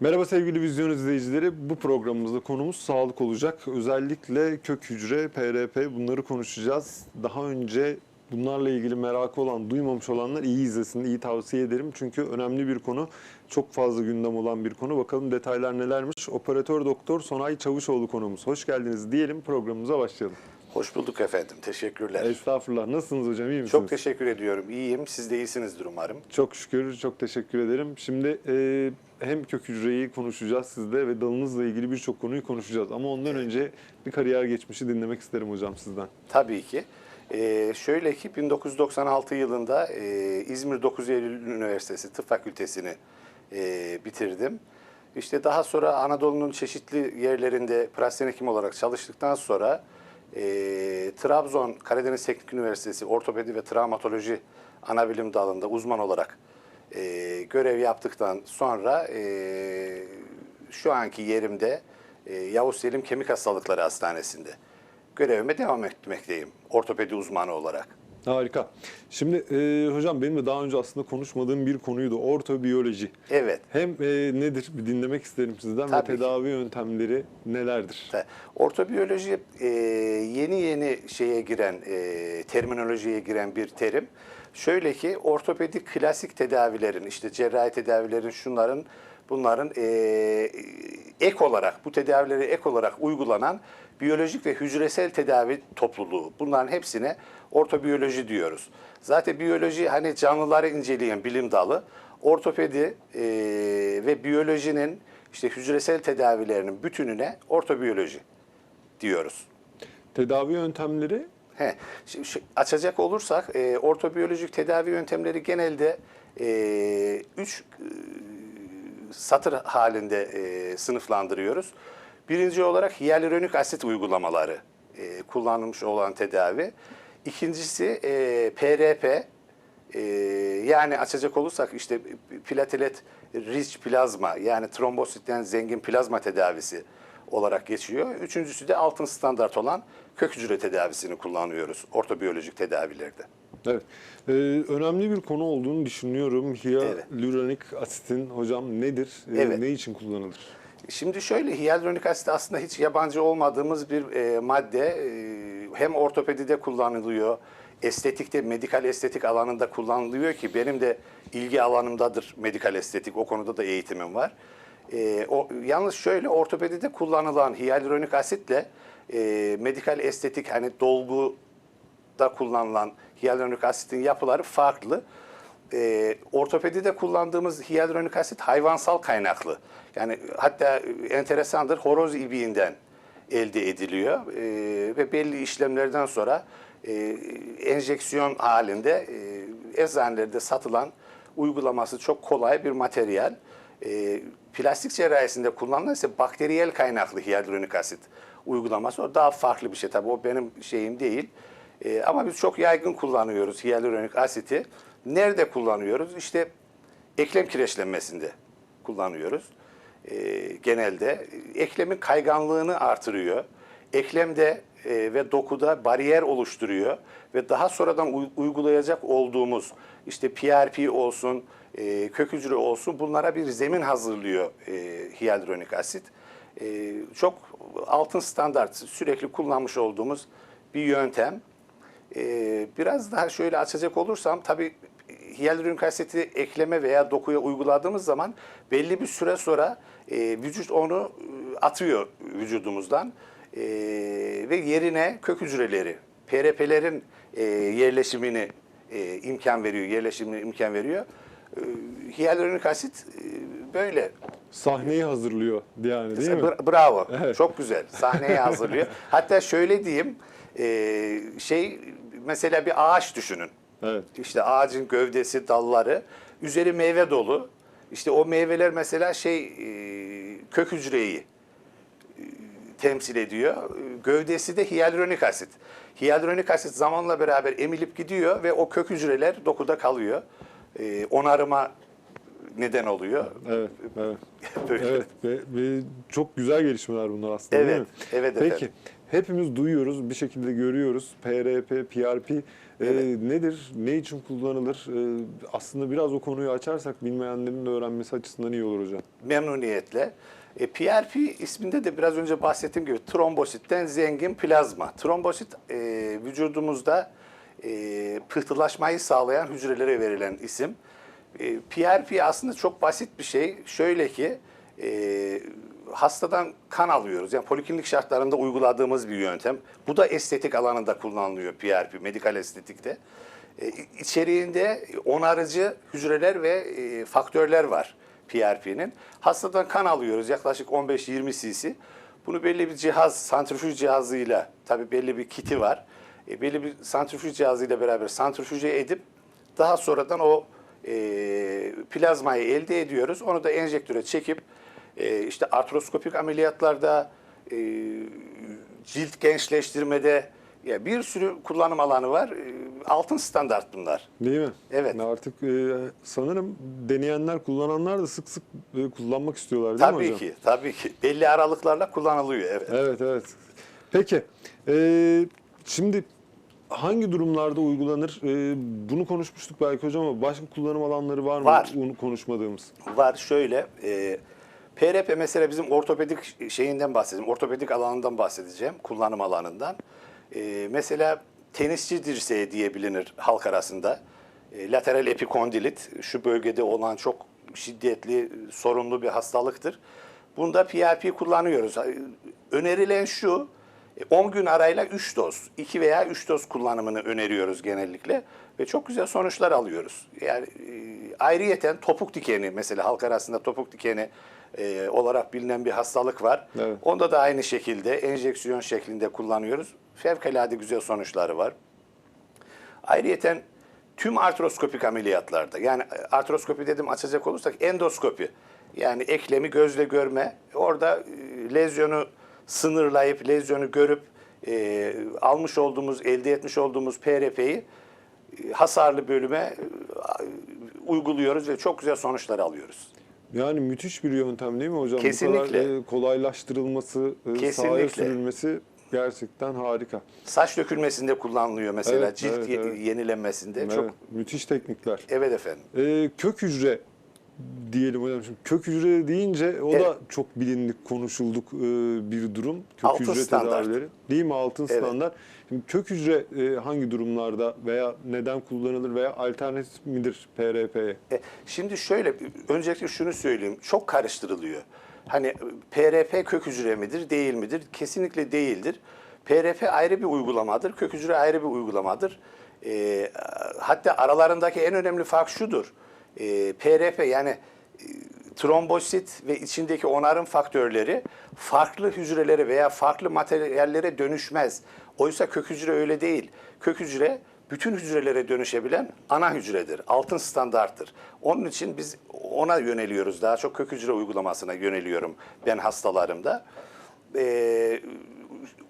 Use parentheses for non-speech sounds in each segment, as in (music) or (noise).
Merhaba sevgili vizyon izleyicileri. Bu programımızda konumuz sağlık olacak. Özellikle kök hücre, PRP bunları konuşacağız. Daha önce bunlarla ilgili merakı olan, duymamış olanlar iyi izlesin, iyi tavsiye ederim. Çünkü önemli bir konu, çok fazla gündem olan bir konu. Bakalım detaylar nelermiş. Operatör Doktor Sonay Çavuşoğlu konuğumuz. Hoş geldiniz diyelim, programımıza başlayalım. Hoş bulduk efendim. Teşekkürler. Estağfurullah. Nasılsınız hocam, iyi misiniz? Çok teşekkür ediyorum. İyiyim. Siz de iyisinizdir umarım. Çok şükür, çok teşekkür ederim. Şimdi e, hem kök hücreyi konuşacağız sizde ve dalınızla ilgili birçok konuyu konuşacağız. Ama ondan önce bir kariyer geçmişi dinlemek isterim hocam sizden. Tabii ki. Ee, şöyle ki 1996 yılında e, İzmir 9 Eylül Üniversitesi Tıp Fakültesini e, bitirdim. İşte daha sonra Anadolu'nun çeşitli yerlerinde pratisyen hekim olarak çalıştıktan sonra e, Trabzon Karadeniz Teknik Üniversitesi Ortopedi ve Travmatoloji Anabilim dalında uzman olarak e, görev yaptıktan sonra e, şu anki yerimde e, Yavuz Selim Kemik Hastalıkları Hastanesi'nde görevime devam etmekteyim ortopedi uzmanı olarak. Harika. Şimdi e, hocam benim de daha önce aslında konuşmadığım bir konuydu. Ortobiyoloji. Evet. Hem e, nedir bir dinlemek isterim sizden Tabii ve ki. tedavi yöntemleri nelerdir? Ortobiyoloji e, yeni yeni şeye giren, e, terminolojiye giren bir terim. Şöyle ki ortopedik klasik tedavilerin, işte cerrahi tedavilerin, şunların, bunların e, ek olarak, bu tedavilere ek olarak uygulanan biyolojik ve hücresel tedavi topluluğu. Bunların hepsine ortobiyoloji diyoruz. Zaten biyoloji hani canlıları inceleyen bilim dalı. Ortopedi e, ve biyolojinin işte hücresel tedavilerinin bütününe ortobiyoloji diyoruz. Tedavi yöntemleri He, şimdi şu- açacak olursak e, ortobiyolojik tedavi yöntemleri genelde e, üç e, satır halinde e, sınıflandırıyoruz. Birinci olarak hyaluronik asit uygulamaları e, kullanılmış olan tedavi. İkincisi e, PRP e, yani açacak olursak işte platelet rich plazma yani trombositten zengin plazma tedavisi olarak geçiyor. Üçüncüsü de altın standart olan kök hücre tedavisini kullanıyoruz ortobiyolojik tedavilerde. Evet. Ee, önemli bir konu olduğunu düşünüyorum. Hyaluronik asitin hocam nedir? Ee, Evet. Ne için kullanılır? Şimdi şöyle hyaluronik asit aslında hiç yabancı olmadığımız bir e, madde. E, hem ortopedide kullanılıyor, estetikte, medikal estetik alanında kullanılıyor ki benim de ilgi alanımdadır medikal estetik. O konuda da eğitimim var. E, o, yalnız şöyle ortopedide kullanılan hyaluronik asitle e, medikal estetik hani dolgu da kullanılan hyaluronik asitin yapıları farklı. Ee, ortopedide kullandığımız hyaluronik asit hayvansal kaynaklı. Yani hatta enteresandır horoz ibiğinden elde ediliyor Ee, ve belli işlemlerden sonra e, enjeksiyon halinde e, eczanelerde satılan uygulaması çok kolay bir materyal. E, plastik cerrahisinde kullanılan ise bakteriyel kaynaklı hyaluronik asit uygulaması. O daha farklı bir şey tabii. O benim şeyim değil. E, ama biz çok yaygın kullanıyoruz hyaluronik asiti. Nerede kullanıyoruz? İşte eklem kireçlenmesinde kullanıyoruz. E, genelde eklemin kayganlığını artırıyor. Eklemde e, ve dokuda bariyer oluşturuyor ve daha sonradan uy- uygulayacak olduğumuz işte PRP olsun, e, kök hücre olsun bunlara bir zemin hazırlıyor e, hyaluronik asit. E, çok altın standart sürekli kullanmış olduğumuz bir yöntem. Ee, biraz daha şöyle açacak olursam tabii hyaluronik asiti ekleme veya dokuya uyguladığımız zaman belli bir süre sonra e, vücut onu e, atıyor vücudumuzdan E, ve yerine kök hücreleri, PRP'lerin e, yerleşimini e, imkan veriyor, yerleşimine imkan veriyor. E, hyaluronik asit e, böyle Sahneyi hazırlıyor yani değil mi? Bra- Bravo. Evet. Çok güzel. Sahneye hazırlıyor. (laughs) Hatta şöyle diyeyim. E, şey mesela bir ağaç düşünün. Evet. İşte ağacın gövdesi, dalları, üzeri meyve dolu. İşte o meyveler mesela şey e, kök hücreyi e, temsil ediyor. Gövdesi de hyaluronik asit. Hyaluronik asit zamanla beraber emilip gidiyor ve o kök hücreler dokuda kalıyor. E, onarıma neden oluyor. Evet, evet. (laughs) Evet ve, ve çok güzel gelişmeler bunlar aslında değil Evet, mi? evet Peki, efendim. Hepimiz duyuyoruz, bir şekilde görüyoruz. PRP, PRP e, Evet. nedir, ne için kullanılır? E, aslında biraz o konuyu açarsak bilmeyenlerin de öğrenmesi açısından iyi olur hocam. memnuniyetle. E, PRP isminde de biraz önce bahsettiğim gibi trombositten zengin plazma. Trombosit e, vücudumuzda e, pıhtılaşmayı sağlayan hücrelere verilen isim. E, PRP aslında çok basit bir şey. Şöyle ki e, hastadan kan alıyoruz. Yani poliklinik şartlarında uyguladığımız bir yöntem. Bu da estetik alanında kullanılıyor PRP, medikal estetikte. E, içeriğinde onarıcı hücreler ve e, faktörler var PRP'nin. Hastadan kan alıyoruz yaklaşık 15-20 cc. Bunu belli bir cihaz, santrifüj cihazıyla, tabii belli bir kiti var. E, belli bir santrifüj cihazıyla beraber santrifüje edip daha sonradan o e, plazmayı elde ediyoruz. Onu da enjektöre çekip e, işte artroskopik ameliyatlarda, e, cilt gençleştirmede ya bir sürü kullanım alanı var. E, altın standart bunlar. Değil mi? Evet. Artık e, sanırım deneyenler, kullananlar da sık sık e, kullanmak istiyorlar değil mi Tabii hocam? ki, tabii ki. Belli aralıklarla kullanılıyor. Evet. Evet, evet. Peki, e, şimdi hangi durumlarda uygulanır? E, bunu konuşmuştuk belki hocam ama başka kullanım alanları var mı? Var. Konuşmadığımız. Var şöyle. E, PRP mesela bizim ortopedik şeyinden bahsedeceğim. Ortopedik alanından bahsedeceğim. Kullanım alanından. E, mesela tenisçi dirseği diye bilinir halk arasında. E, lateral epikondilit şu bölgede olan çok şiddetli, sorunlu bir hastalıktır. Bunda PRP kullanıyoruz. Önerilen şu, e, 10 gün arayla 3 doz, 2 veya 3 doz kullanımını öneriyoruz genellikle ve çok güzel sonuçlar alıyoruz. Yani e, ayrıyeten topuk dikeni mesela halk arasında topuk dikeni e, olarak bilinen bir hastalık var. Evet. Onda da aynı şekilde enjeksiyon şeklinde kullanıyoruz. Fevkalade güzel sonuçları var. Ayrıyeten tüm artroskopik ameliyatlarda yani artroskopi dedim açacak olursak endoskopi yani eklemi gözle görme orada e, lezyonu sınırlayıp lezyonu görüp e, almış olduğumuz elde etmiş olduğumuz PRP'yi e, hasarlı bölüme e, uyguluyoruz ve çok güzel sonuçlar alıyoruz. Yani müthiş bir yöntem değil mi hocam? Bu Kesinlikle. kadar e, kolaylaştırılması, e, sahaya Kesinlikle. sürülmesi gerçekten harika. Saç dökülmesinde kullanılıyor mesela Evet, cilt evet, evet. yenilenmesinde Evet, çok müthiş teknikler. evet efendim. E, kök hücre diyelim hocam. Şimdi kök hücre deyince o Evet. da çok bilindik, konuşulduk e, bir durum. Kök Altın hücre standart. tedavileri. Değil mi? Altın Evet. standart. Şimdi kök hücre e, hangi durumlarda veya neden kullanılır veya alternatif midir PRP'ye? E, Şimdi şöyle, öncelikle şunu söyleyeyim. Çok karıştırılıyor. Hani PRP kök hücre midir, değil midir? Kesinlikle değildir. PRP ayrı bir uygulamadır, kök hücre ayrı bir uygulamadır. E, hatta aralarındaki en önemli fark şudur. E, PRP yani e, trombosit ve içindeki onarım faktörleri farklı hücrelere veya farklı materyallere dönüşmez. Oysa kök hücre öyle değil. Kök hücre bütün hücrelere dönüşebilen ana hücredir. Altın standarttır. Onun için biz ona yöneliyoruz. Daha çok kök hücre uygulamasına yöneliyorum ben hastalarımda. Ee,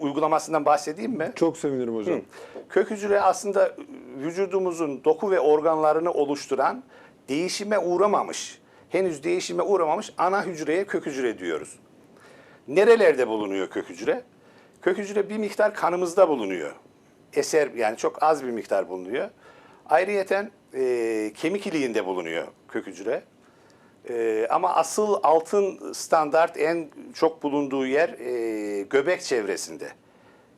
uygulamasından bahsedeyim mi? Çok sevinirim hocam. Kök hücre aslında vücudumuzun doku ve organlarını oluşturan değişime uğramamış, henüz değişime uğramamış ana hücreye kök hücre diyoruz. Nerelerde bulunuyor kök hücre? Kök hücre bir miktar kanımızda bulunuyor. Eser yani çok az bir miktar bulunuyor. Ayrıyeten e, kemik iliğinde bulunuyor kök hücre. E, ama asıl altın standart en çok bulunduğu yer e, göbek çevresinde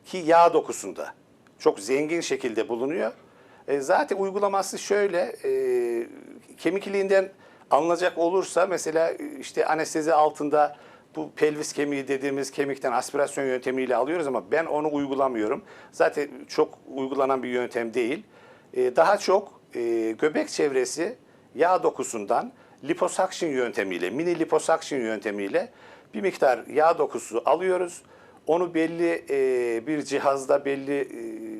ki yağ dokusunda çok zengin şekilde bulunuyor. E, zaten uygulaması şöyle e, kemik iliğinden alınacak olursa mesela işte anestezi altında bu pelvis kemiği dediğimiz kemikten aspirasyon yöntemiyle alıyoruz ama ben onu uygulamıyorum. Zaten çok uygulanan bir yöntem değil. E, daha çok e, göbek çevresi yağ dokusundan liposuction yöntemiyle, mini liposuction yöntemiyle bir miktar yağ dokusu alıyoruz. Onu belli e, bir cihazda belli e,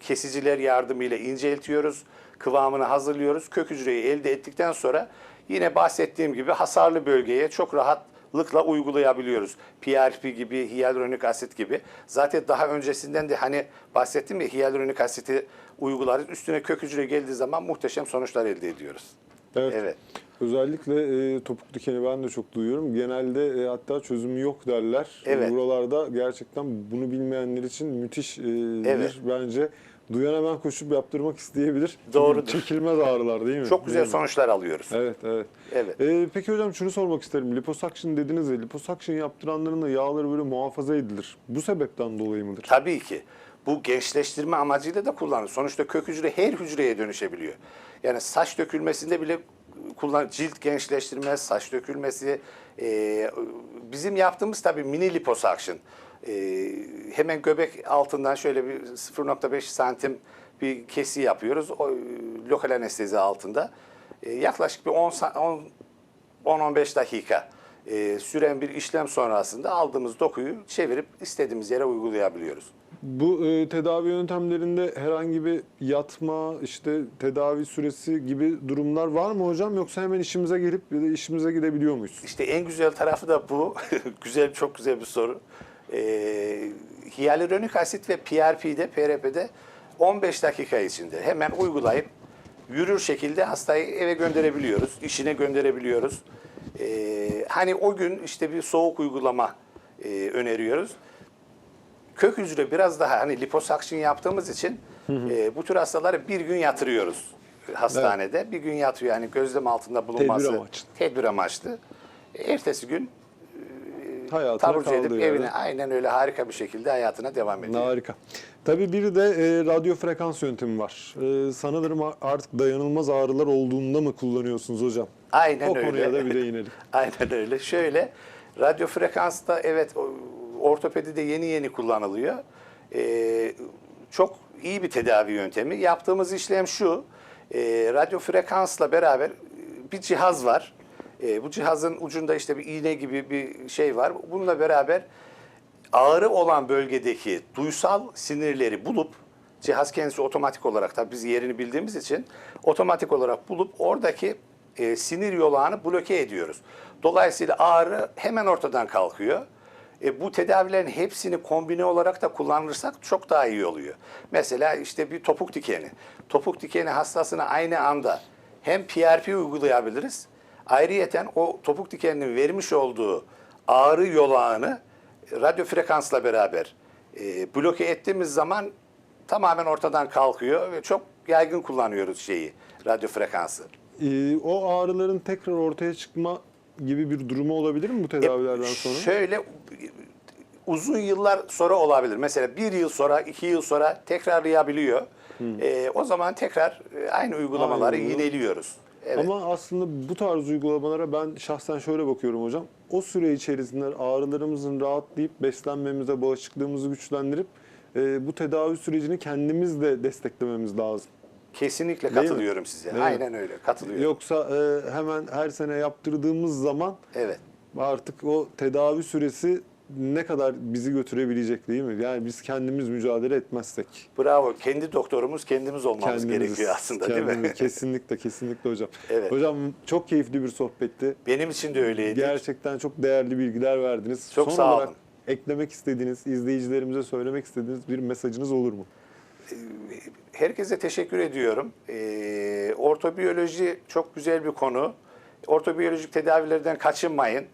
kesiciler yardımıyla inceltiyoruz. Kıvamını hazırlıyoruz. Kök hücreyi elde ettikten sonra yine bahsettiğim gibi hasarlı bölgeye çok rahatlıkla uygulayabiliyoruz. PRP gibi, hyaluronik asit gibi. Zaten daha öncesinden de hani bahsettim ya hyaluronik asiti uygularız. Üstüne kök hücre geldiği zaman muhteşem sonuçlar elde ediyoruz. Evet. Evet. Özellikle e, topuk dikeni ben de çok duyuyorum. Genelde e, hatta çözümü yok derler. Evet. Buralarda gerçekten bunu bilmeyenler için müthiş e, Evet. bir bence duyan hemen koşup yaptırmak isteyebilir. Doğrudur. Çekilmez ağrılar değil mi? Çok güzel mi? sonuçlar alıyoruz. Evet, evet. Evet. E, peki hocam şunu sormak isterim. Liposuction dediniz ya, liposuction yaptıranların da yağları böyle muhafaza edilir. Bu sebepten dolayı mıdır? Tabii ki. Bu gençleştirme amacıyla da kullanılır. Sonuçta kök hücre her hücreye dönüşebiliyor. Yani saç dökülmesinde bile kullan cilt gençleştirme, saç dökülmesi. e, bizim yaptığımız tabii mini liposuction. E, hemen göbek altından şöyle bir 0.5 santim bir kesi yapıyoruz. O, lokal anestezi altında. E, yaklaşık bir 10 sa- 10 10-15 dakika e, süren bir işlem sonrasında aldığımız dokuyu çevirip istediğimiz yere uygulayabiliyoruz. Bu e, tedavi yöntemlerinde herhangi bir yatma, işte tedavi süresi gibi durumlar var mı hocam? Yoksa hemen işimize gelip ya da işimize gidebiliyor muyuz? İşte en güzel tarafı da bu. (laughs) güzel, çok güzel bir soru. E, hyaluronik asit ve PRP'de, PRP'de 15 dakika içinde hemen uygulayıp yürür şekilde hastayı eve gönderebiliyoruz, işine gönderebiliyoruz. E, hani o gün işte bir soğuk uygulama e, öneriyoruz. Kök hücre biraz daha hani liposuction yaptığımız için e, bu tür hastaları bir gün yatırıyoruz hastanede. Bir gün yatıyor yani gözlem altında bulunması. Tedbir amaçlı. Tedbir amaçlı. E, Ertesi gün Hayatına taburcu edip kaldığı evine aynen öyle harika bir şekilde hayatına devam ediyor. Harika. Tabii bir de e, radyo frekans yöntemi var. E, sanırım artık dayanılmaz ağrılar olduğunda mı kullanıyorsunuz hocam? Aynen o öyle. konuya da bir değinelim. (laughs) Aynen öyle. Şöyle radyo frekansta evet o- ortopedide yeni yeni kullanılıyor. Ee, çok iyi bir tedavi yöntemi. Yaptığımız işlem şu. E, radyo frekansla beraber bir cihaz var. E, bu cihazın ucunda işte bir iğne gibi bir şey var. Bununla beraber ağrı olan bölgedeki duysal sinirleri bulup cihaz kendisi otomatik olarak tabii biz yerini bildiğimiz için otomatik olarak bulup oradaki e, sinir yolağını bloke ediyoruz. Dolayısıyla ağrı hemen ortadan kalkıyor. E, bu tedavilerin hepsini kombine olarak da kullanırsak çok daha iyi oluyor. Mesela işte bir topuk dikeni. Topuk dikeni hastasına aynı anda hem PRP uygulayabiliriz. Ayrıyeten o topuk dikeninin vermiş olduğu ağrı yolağını radyo frekansla beraber e, bloke ettiğimiz zaman tamamen ortadan kalkıyor ve çok yaygın kullanıyoruz şeyi radyo frekansı. E, o ağrıların tekrar ortaya çıkma gibi bir durumu olabilir mi bu tedavilerden E, sonra? Şöyle uzun yıllar sonra olabilir. Mesela bir yıl sonra, iki yıl sonra tekrarlayabiliyor. E, o zaman tekrar e, aynı uygulamaları Aynı yineliyoruz. Evet. Ama aslında bu tarz uygulamalara ben şahsen şöyle bakıyorum hocam. O süre içerisinde ağrılarımızın rahatlayıp beslenmemize, bağışıklığımızı güçlendirip e, bu tedavi sürecini kendimiz de desteklememiz lazım. Kesinlikle Değil mi? katılıyorum size. Değil mi? Aynen öyle. Katılıyorum. Yoksa e, hemen her sene yaptırdığımız zaman Evet. artık o tedavi süresi ne kadar bizi götürebilecek değil mi? Yani biz kendimiz mücadele etmezsek. Bravo. Kendi doktorumuz kendimiz olmamız Kendimiz, gerekiyor aslında değil mi? kendimiz. (laughs) Kesinlikle, kesinlikle hocam. Evet. Hocam çok keyifli bir sohbetti. Benim için de öyleydi. Gerçekten çok değerli bilgiler verdiniz. Çok Son sağ olarak olun. eklemek istediğiniz, izleyicilerimize söylemek istediğiniz bir mesajınız olur mu? Herkese teşekkür ediyorum. Ee, ortobiyoloji çok güzel bir konu. Ortobiyolojik tedavilerden kaçınmayın.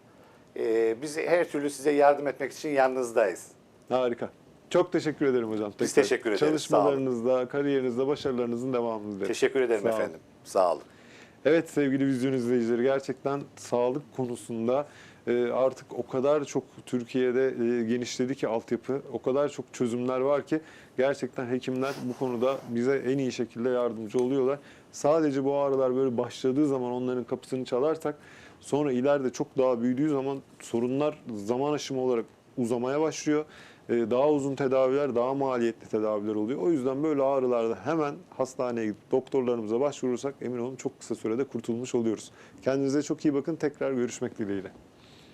Ee, biz her türlü size yardım etmek için yanınızdayız. Harika. Çok teşekkür ederim hocam. Biz Tekrar teşekkür ederiz. Olun. Çalışmalarınızda, kariyerinizde başarılarınızın devamını dilerim. Teşekkür ederim Sağ olun. efendim. Sağ olun. Evet sevgili vizyon izleyicileri gerçekten sağlık konusunda e, artık o kadar çok Türkiye'de e, genişledi ki altyapı, o kadar çok çözümler var ki gerçekten hekimler bu konuda bize en iyi şekilde yardımcı oluyorlar. Sadece bu ağrılar böyle başladığı zaman onların kapısını çalarsak sonra ileride çok daha büyüdüğü zaman sorunlar zaman aşımı olarak uzamaya başlıyor. E, Daha uzun tedaviler, daha maliyetli tedaviler oluyor. O yüzden böyle ağrılarda hemen hastaneye gidip doktorlarımıza başvurursak emin olun çok kısa sürede kurtulmuş oluyoruz. Kendinize çok iyi bakın. Tekrar görüşmek dileğiyle.